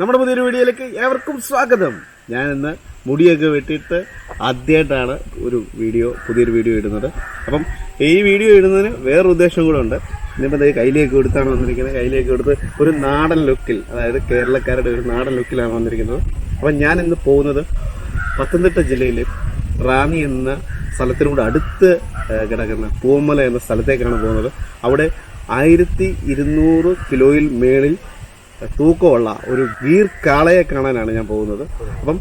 നമ്മുടെ പുതിയൊരു വീഡിയോയിലേക്ക് ഏവർക്കും സ്വാഗതം. ഞാൻ ഇന്ന് മുടിയൊക്കെ വെട്ടിയിട്ട് ആദ്യമായിട്ടാണ് ഒരു വീഡിയോ പുതിയൊരു വീഡിയോ ഇടുന്നത്. അപ്പം ഈ വീഡിയോ ഇടുന്നതിന് വേറൊരു ഉദ്ദേശം കൂടെ ഉണ്ട്. ഇന്നിപ്പോൾ ദേ കയ്യിലേക്ക് എടുത്താണ് വന്നിരിക്കുന്നത്. കയ്യിലേക്ക് എടുത്ത് ഒരു നാടൻ ലുക്കിൽ അതായത് കേരളക്കാരുടെ ഒരു നാടൻ ലുക്കിലാണ് വന്നിരിക്കുന്നത്. അപ്പം ഞാൻ ഇന്ന് പോകുന്നത് പത്തനംതിട്ട ജില്ലയിൽ റാന്നി എന്ന സ്ഥലത്തിനോട് അടുത്ത് കിടക്കുന്ന പൂമല എന്ന സ്ഥലത്തേക്കാണ് പോകുന്നത്. അവിടെ ആയിരത്തി ഇരുന്നൂറ് കിലോയിൽ മേളിൽ തൂക്കമുള്ള ഒരു ഗീർ കാളയെ കാണാനാണ് ഞാൻ പോകുന്നത്. അപ്പം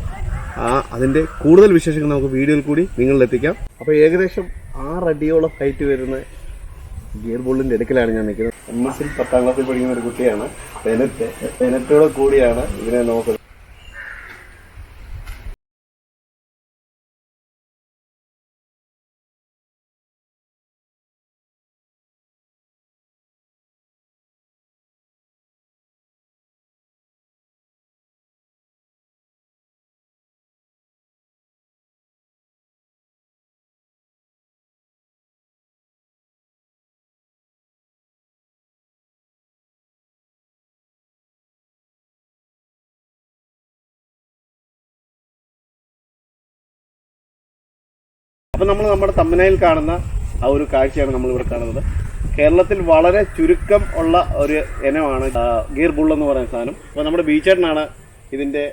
അതിന്റെ കൂടുതൽ വിശേഷങ്ങൾ നമുക്ക് വീഡിയോയിൽ കൂടി നിങ്ങളിലെത്തിക്കാം. അപ്പോൾ ഏകദേശം ആറടിയോളം ഹൈറ്റ് വരുന്ന ഗിയർ ബോളിന്റെ അടുക്കലാണ് ഞാൻ നിൽക്കുന്നത്. എം എസിൽ പത്താം ക്ലാസ്സിൽ പഠിക്കുന്ന ഒരു കുട്ടിയാണ്. പെനറ്റ് പെനറ്റോടെ കൂടിയാണ് ഇതിനെ നോക്കുന്നത്. അപ്പൊ നമ്മൾ നമ്മുടെ തമ്മനയിൽ കാണുന്ന ആ ഒരു കാഴ്ചയാണ് നമ്മൾ ഇവിടെ കാണുന്നത്. കേരളത്തിൽ വളരെ ചുരുക്കം ഉള്ള ഒരു ഇനമാണ് ഗീർ ബുൾ എന്ന് പറയുന്ന സാധനം. അപ്പൊ നമ്മുടെ ബീച്ചേട്ടനാണ് ഇതിന്റെ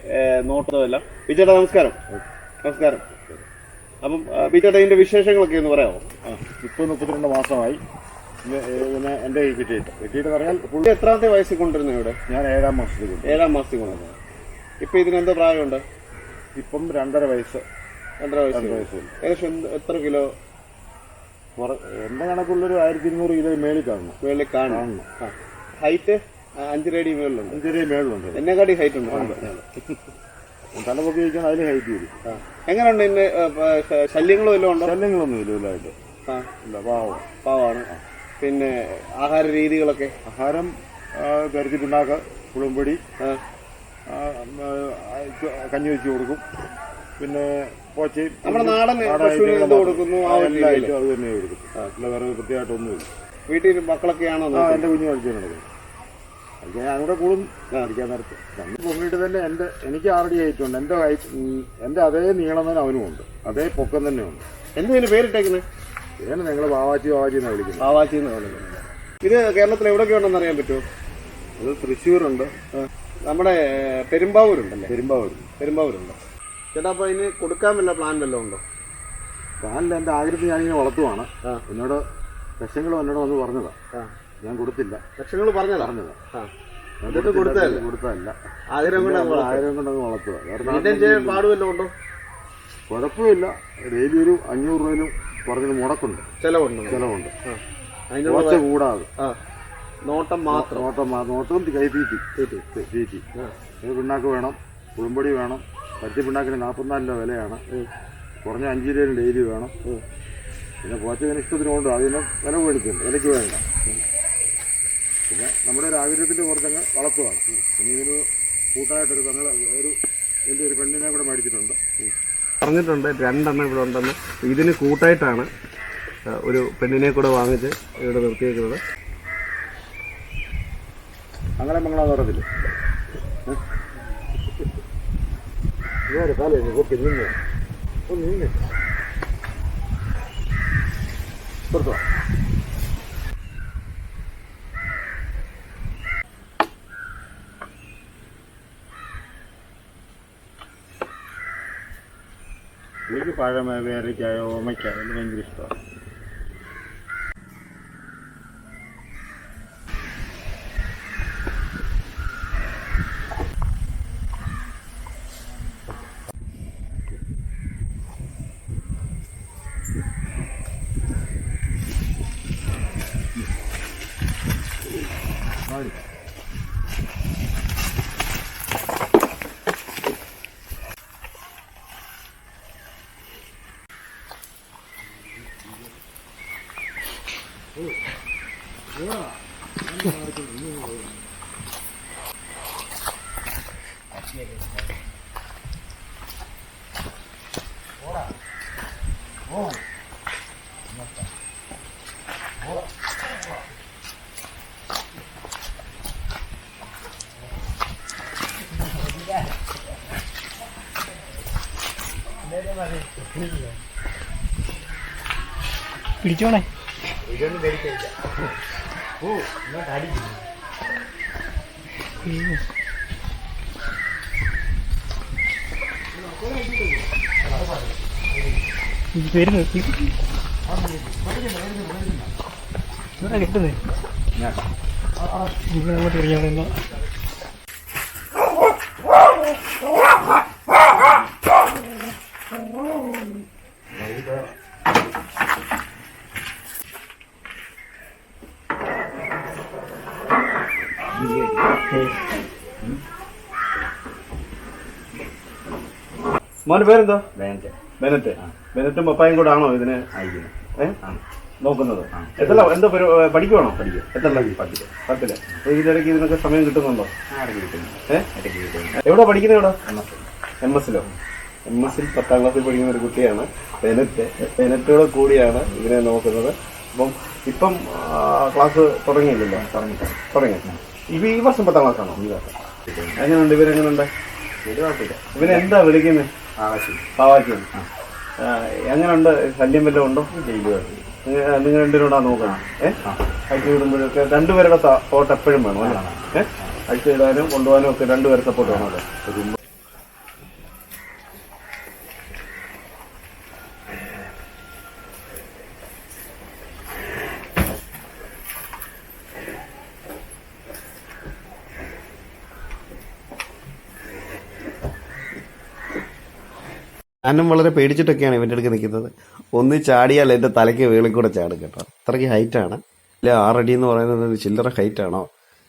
നോട്ടമെല്ലാം. ബീച്ചേട്ടാ നമസ്കാരം. നമസ്കാരം. അപ്പം ബീച്ചേട്ട ഇതിന്റെ വിശേഷങ്ങളൊക്കെ ഒന്ന് പറയാമോ? ഇപ്പോൾ മുപ്പത്തിരണ്ട് മാസമായി. എന്റെ എന്റെ കൈ കിട്ടിയിട്ട്. കിട്ടിയിട്ട് പറഞ്ഞാൽ പുള്ളി എത്രാമത്തെ വയസ്സിൽ കൊണ്ടുവരുന്നത് ഇവിടെ? ഞാൻ ഏഴാം മാസത്തിൽ ഏഴാം മാസത്തിൽ കൊണ്ടുവരുന്നത്. ഇപ്പൊ ഇതിന് എന്താ പ്രായമുണ്ട്? ഇപ്പം രണ്ടര വയസ്സ്. രണ്ടര വയസ്സ് ഏകദേശം എത്ര കിലോ? എന്റെ കണക്കുള്ളൊരു ആയിരത്തി ഇരുന്നൂറ് കിലോ മേളിൽ കാണണം. മേളിൽ കാണും കാണണം. ഹൈറ്റ് അഞ്ചരടി മേളിലുണ്ട്. അഞ്ചരടി മേളിലുണ്ട്. എന്നെക്കാട്ടി ഹൈറ്റ് ഉണ്ട്. തല വയ്ക്കാൻ അതിൽ ഹൈറ്റ് വരും. എങ്ങനെയുണ്ട് ഇന്ന് ശല്യങ്ങളും എല്ലാം ഉണ്ടോ? ശല്യങ്ങളൊന്നും ഇല്ല വലുതായിട്ട് ആ. ഇല്ല പാവം. പാവാണ്. പിന്നെ ആഹാര രീതികളൊക്കെ? ആഹാരം ആ, കരുത്തി പിണ്ണാക്ക് പുളുമ്പൊടി കഞ്ഞി വെച്ച് കൊടുക്കും. പിന്നെ പോച്ചി നമ്മുടെ നാടൻ പശുവിന് എന്ത് കൊടുക്കുന്നു ആ എല്ലാ. ഐറ്റവും അത് തന്നെ കൊടുക്കും അല്ല വേറെ പ്രത്യേകമായിട്ടൊന്നുമില്ല വീട്ടിൽ മക്കളൊക്കെയാണോ ആ? എന്റെ കുഞ്ഞു നടക്കുന്നത് കളിക്കാൻ ഞാനിവിടെ കൂടും. അടിക്കാൻ നേരത്ത്. രണ്ട് പൊങ്ങിയിട്ട് തന്നെ എന്റെ എനിക്ക് ആറടി ആയിട്ടുണ്ട്. എന്റെ എന്റെ അതേ നീളം തന്നെ അവനും ഉണ്ട്. അതേ പൊക്കം തന്നെ ഉണ്ട്. എന്തിനു പേരിട്ടേക്കുന്നത് ഇതിനെ നിങ്ങൾ ബാവാച്ചി ബാവാച്ചി എന്നാണ് വിളിക്കുന്നത്. ബാവാച്ചി എന്ന് പറയുന്നത് ഇത് കേരളത്തിൽ എവിടെയൊക്കെ ഉണ്ടെന്ന് അറിയാൻ പറ്റുമോ? അത് തൃശ്ശൂരുണ്ട്. നമ്മുടെ പെരുമ്പാവൂരുണ്ടല്ലേ? പെരുമ്പാവൂർ പെരുമ്പാവൂരുണ്ട്. ചേട്ടാ അപ്പൊ ഇതിന് കൊടുക്കാൻ വല്ല പ്ലാൻ വല്ലതും ഉണ്ടോ? പാലിൽ എന്റെ ആഗ്രഹത്തിൽ ഞാനിങ്ങനെ വളർത്തുവാണ്. ആ. എന്നോട് ലക്ഷങ്ങളും എന്നോട് വന്ന് പറഞ്ഞതാ. ആ. ഞാൻ കൊടുത്തില്ല. ലക്ഷങ്ങൾ പറഞ്ഞതാ? പറഞ്ഞതാ. ആ. ഞാൻ എന്നിട്ട് കൊടുത്തതല്ല? കൊടുത്തതല്ല. ആഗ്രഹം കൊണ്ട് നമ്മൾ ആയിരം കൊണ്ടങ്ങ് വളർത്തുക. വേറെ മെയിന്റെയിൻ ചെയ്യാൻ പാട് വല്ലതും ഉണ്ടോ? കുഴപ്പമില്ല. ഡെയിലി ഒരു അഞ്ഞൂറ് രൂപയിലും പറഞ്ഞൊരു മുടക്കുണ്ട്. ചെലവുണ്ടോ. ചിലവുണ്ട്. ആ. അതിനുള്ള കുറച്ച് കൂടാതെ. ആ. നോട്ടം മാത്രം. നോട്ടം മാ- നോട്ടവും കൈ തീറ്റി. ആ. ഇത് പിണ്ണാക്ക് വേണം കുളുമ്പടി വേണം പരുത്തി പിണ്ണാക്കിന് നാൽപ്പത്തിനാല് രൂപ വിലയാണ് കുറഞ്ഞ അഞ്ച് രൂപയും ഡെയിലി വേണം. പിന്നെ പോച്ചതിന് ഇഷ്ടത്തിനുണ്ട്. അതിന് വില മേടിക്കുന്നുണ്ട് വിലയ്ക്ക് വേണ്ട. പിന്നെ നമ്മുടെ ഒരു ആഗ്രഹത്തിന്റെ പുറത്തങ്ങ് വളർത്തുകയാണ് പിന്നെ ഇതിന് കൂട്ടായിട്ടൊരു പെങ്ങളെ ഒരു എന്റെ ഒരു പെണ്ണിനെ കൂടെ മേടിച്ചിട്ടുണ്ട്. പറഞ്ഞിട്ടുണ്ട്. രണ്ടെണ്ണം ഇവിടെ ഉണ്ടെന്ന്. ഇതിന് കൂട്ടായിട്ടാണ് ഒരു പെണ്ണിനെ കൂടെ വാങ്ങിച്ച് ഇവിടെ നിർത്തിയേക്കുന്നത്. അങ്ങനെ മംഗളാന്ന് പറയത്തില്ല വേറെ കാലേ ഓക്കെ നിന്ന് ഒന്ന് നിന്ന് പുറത്തോ എനിക്ക് പഴമ വേരയ്ക്കായ ഓമയ്ക്കായ ഇത് ഭയങ്കര ഇഷ്ടമാണ് はいほら、何があるけど、いいの。പിടിച്ചോണേ. വരുന്നു കിട്ടുന്നേ. ഞാൻ. അങ്ങോട്ട് ഇറങ്ങിയാൽ മോന്റെ പേരെന്താ? വേണ്ട ബെനറ്റ്. ബെനറ്റും പപ്പായും കൂടെ ആണോ ഇതിനെ? നോക്കുന്നത്. എത്ര എന്താ പഠിക്കുവാണോ? പഠിക്കും. എത്ര പത്തിൽ. പത്തിൽ. അപ്പൊ ഇതിനിടയ്ക്ക് ഇതിനൊക്കെ സമയം കിട്ടുന്നുണ്ടോ? എവിടെ പഠിക്കുന്നത് ഇവിടെ? എം എസിലോ എം എസിൽ പത്താം ക്ലാസ്സിൽ പഠിക്കുന്ന ഒരു കുട്ടിയാണ് ബെനറ്റ്. ബെനറ്റോട് കൂടിയാണ് ഇതിനെ നോക്കുന്നത്. അപ്പം ഇപ്പം ക്ലാസ് തുടങ്ങിയില്ലല്ലോ? തുടങ്ങി തുടങ്ങി. ഇവ ഈ വർഷം പത്താം ക്ലാസ്സാണോ ഈ വർഷം. എങ്ങനെയുണ്ട് ഇവരെങ്ങനെയുണ്ട് ഇവനെ എന്താ വിളിക്കുന്നത് എങ്ങനെയുണ്ട് ശല്യം വല്ലതും ഉണ്ടോ? നിങ്ങൾ രണ്ടുപേരോടാ നോക്കണം ഏഹ് അഴിച്ചു വിടുമ്പോഴൊക്കെ രണ്ടുപേരുടെ സപ്പോർട്ട് എപ്പോഴും വേണം അല്ലേ? ഏഹ് അഴിച്ചു വിടാനും കൊണ്ടുപോകാനും ഒക്കെ രണ്ടുപേരുടെ സപ്പോർട്ട് വേണം ഞാനും വളരെ പേടിച്ചിട്ടൊക്കെയാണ് ഇവന്റെ അടുക്ക് നിൽക്കുന്നത്. ഒന്ന് ചാടിയാൽ എന്റെ തലയ്ക്ക് വേളിൽ കൂടെ ചാടും കേട്ടോ. അത്രയ്ക്ക് ഹൈറ്റാണ് ഇല്ല ആറടി എന്ന് പറയുന്നത് ഒരു ചില്ലറ ഹൈറ്റാണോ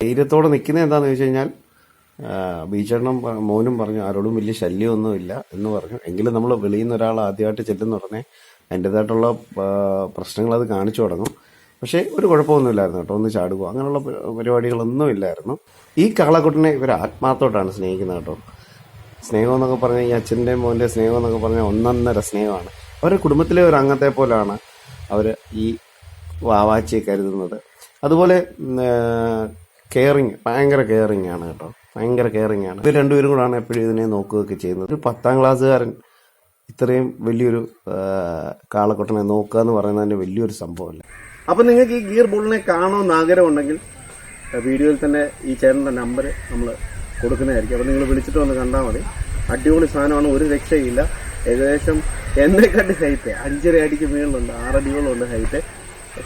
ധൈര്യത്തോടെ നിൽക്കുന്നത് എന്താണെന്ന് വെച്ച് കഴിഞ്ഞാൽ ബീച്ചേട്ടനും മോനും പറഞ്ഞു ആരോടും വലിയ ശല്യമൊന്നുമില്ല എന്ന് പറഞ്ഞു. എങ്കിലും നമ്മൾ വെളിയിൽ നിന്ന് ഒരാൾ ആദ്യമായിട്ട് ചെല്ലുന്ന ഉടനെ അതിന്റെതായിട്ടുള്ള പ്രശ്നങ്ങൾ അത് കാണിച്ചു തുടങ്ങും. പക്ഷേ ഒരു കുഴപ്പമൊന്നുമില്ലായിരുന്നു കേട്ടോ. ഒന്ന് ചാടുക അങ്ങനെയുള്ള പരിപാടികളൊന്നും ഇല്ലായിരുന്നു. ഈ കാളക്കുട്ടനെ ഇവർ ആത്മാർത്ഥമായിട്ടാണ് സ്നേഹിക്കുന്നത് കേട്ടോ. സ്നേഹം എന്നൊക്കെ പറഞ്ഞാൽ ഈ അച്ഛന്റെ മോന്റെ സ്നേഹം എന്നൊക്കെ പറഞ്ഞാൽ ഒന്നൊന്നര സ്നേഹമാണ്. അവരുടെ കുടുംബത്തിലെ ഒരു അംഗത്തെ പോലെയാണ് അവർ ഈ വാവാച്ചിയെ കരുതുന്നത്. അതുപോലെ കെയറിങ് ഭയങ്കര കെയറിങ് ആണ് കേട്ടോ. ഭയങ്കര കെയറിങ് ആണ്. ഇത് രണ്ടുപേരും കൂടാണ് എപ്പോഴും ഇതിനെ നോക്കുകയൊക്കെ ചെയ്യുന്നത്. ഒരു പത്താം ക്ലാസ്സുകാരൻ ഇത്രയും വലിയൊരു കാളക്കൊട്ടനെ നോക്കുക എന്ന് പറയുന്നതിന് വലിയൊരു സംഭവമല്ല. അപ്പം നിങ്ങൾക്ക് ഈ ഗിയർ ബോളിനെ കാണുമെന്ന് ആഗ്രഹമുണ്ടെങ്കിൽ വീഡിയോയിൽ തന്നെ ഈ ചേട്ടന്റെ നമ്പർ നമ്മൾ കൊടുക്കുന്നതായിരിക്കും. അപ്പോൾ നിങ്ങൾ വിളിച്ചിട്ട് വന്ന് കണ്ടാൽ മതി. അടിപൊളി സാധനമാണ്. ഒരു രക്ഷയില്ല. ഏകദേശം എന്നെക്കാട്ടി ഹൈറ്റ് അഞ്ചര അടിക്ക് മുകളിലുണ്ട് ആറടികളുണ്ട് ഹൈറ്റ്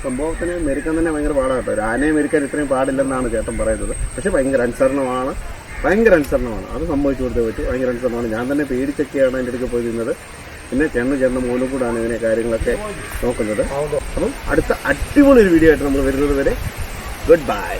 സംഭവത്തിന് മെരുക്കാൻ തന്നെ ഭയങ്കര പാടാണ് കേട്ടോ. ഒരു ആനയെ മെരുക്കാൻ ഇത്രയും പാടില്ലെന്നാണ് ചേട്ടൻ പറയുന്നത്. പക്ഷെ ഭയങ്കര അനുസരണമാണ്. ഭയങ്കര അനുസരണമാണ്. അത് സംഭവിച്ചു കൊടുത്തേ പറ്റൂ. ഭയങ്കര അനുസരണമാണ്. ഞാൻ തന്നെ പേടിച്ചൊക്കെയാണ് അതിന്റെ അടുക്കൽ പോയി നിന്നത്. പിന്നെ ചെണ്ണ ചേട്ടന്റെ മോനും കൂടാണ് ഇതിനെ കാര്യങ്ങളൊക്കെ നോക്കുന്നത്. അപ്പം അടുത്ത അടിപൊളി ഒരു വീഡിയോ ആയിട്ട് നമ്മൾ വരുന്നത് വരെ. Good bye